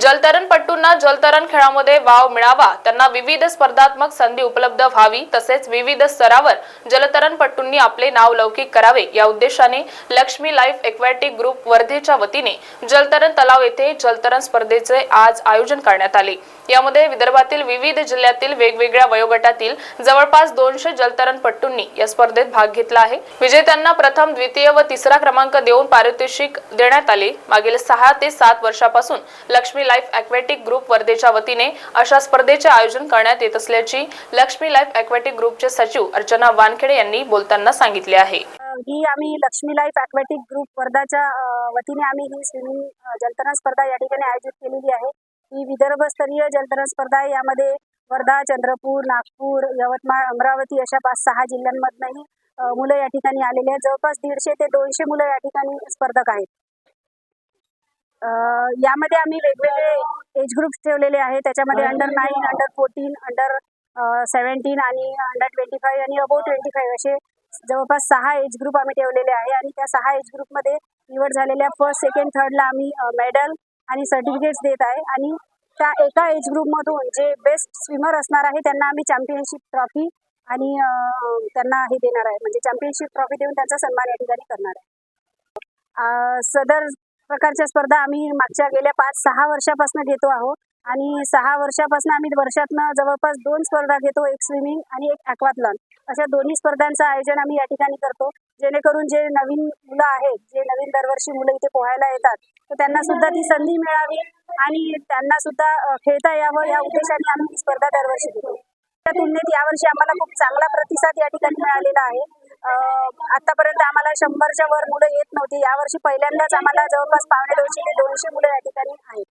जलतरणपट्टूंना जलतरण खेळामध्ये वाव मिळावा त्यांना विविध स्पर्धात्मक संधी उपलब्ध व्हावी तसेच विविध स्तरावर जलतरणपट्टूंनी आपले नाव लौकिक करावे. या उद्देशाने लक्ष्मी लाईफ एक्वॅटिक ग्रुप वर्धेच्या वतीने जलतरण तलाव येथे जलतरण स्पर्धेचे आज आयोजन करण्यात आले. यामध्ये विदर्भातील विविध जिल्ह्यातील वेगवेगळ्या वयोगटातील जवळपास दोनशे जलतरणपट्टूंनी या स्पर्धेत भाग घेतला आहे. विजेत्यांना प्रथम द्वितीय व तिसरा क्रमांक देऊन पारितोषिक देण्यात आले. मागील सहा ते सात वर्षापासून लक्ष्मी लाईफ अॅक्वॅटिक ग्रुप वर्धेच्या वतीने अशा स्पर्धेचे आयोजन करण्यात येत असल्याची लक्ष्मी लाईफ अॅक्वॅटिक ग्रुपचे सचिव अर्चना वानखेडे यांनी बोलताना सांगितले आहे. ही आम्ही लक्ष्मी लाईफ ॲक्वॅटिक ग्रुप वर्धाच्या वतीने आम्ही ही स्विमिंग जलतरण स्पर्धा या ठिकाणी आयोजित केलेली आहे. ही विदर्भस्तरीय जलतरण स्पर्धा आहे. यामध्ये वर्धा चंद्रपूर नागपूर यवतमाळ अमरावती अशा पाच सहा जिल्ह्यांमधनंही मुलं या ठिकाणी आलेली आहेत. जवळपास दीडशे ते दोनशे मुलं या ठिकाणी स्पर्धक आहेत. यामध्ये आम्ही वेगवेगळे एज ग्रुप्स ठेवलेले आहेत. त्याच्यामध्ये under nine under fourteen under seventeen आणि अंडर ट्वेंटी फाईव्ह आणि अबोव ट्वेंटी फाईव्ह असे जवळपास सहा एज ग्रुप आम्ही ठेवलेले आहे. आणि त्या सहा एज ग्रुपमध्ये निवड झालेल्या फर्स्ट सेकंड थर्डला आम्ही मेडल आणि सर्टिफिकेट्स देत आहे. आणि त्या एका एज ग्रुपमधून जे बेस्ट स्विमर असणार आहे त्यांना आम्ही चॅम्पियनशिप ट्रॉफी आणि त्यांना हे देणार आहे. म्हणजे चॅम्पियनशिप ट्रॉफी देऊन त्यांचा सन्मान या ठिकाणी करणार आहे. सदर प्रकारच्या स्पर्धा आम्ही मागच्या गेल्या पाच सहा वर्षापासून घेतो आहोत. आणि सहा वर्षापासून आम्ही वर्षातनं जवळपास दोन स्पर्धा घेतो एक स्विमिंग आणि एक ॲक्वाथलॉन. अशा दोन्ही स्पर्धांचं आयोजन आम्ही या ठिकाणी करतो. जेणेकरून जे नवीन मुलं आहेत जे नवीन दरवर्षी मुलं इथे पोहायला येतात तर त्यांना सुद्धा ती संधी मिळावी आणि त्यांना सुद्धा खेळता यावं या उद्देशाने आम्ही ही स्पर्धा दरवर्षी घेतो. त्या तुलनेत यावर्षी आम्हाला खूप चांगला प्रतिसाद या ठिकाणी मिळालेला आहे. आतापर्यंत आम्हाला शंभरच्या वर मुलं येत नव्हती. यावर्षी पहिल्यांदाच आम्हाला जवळपास पावणे दोनशे ते दोनशे मुलं या ठिकाणी आहेत.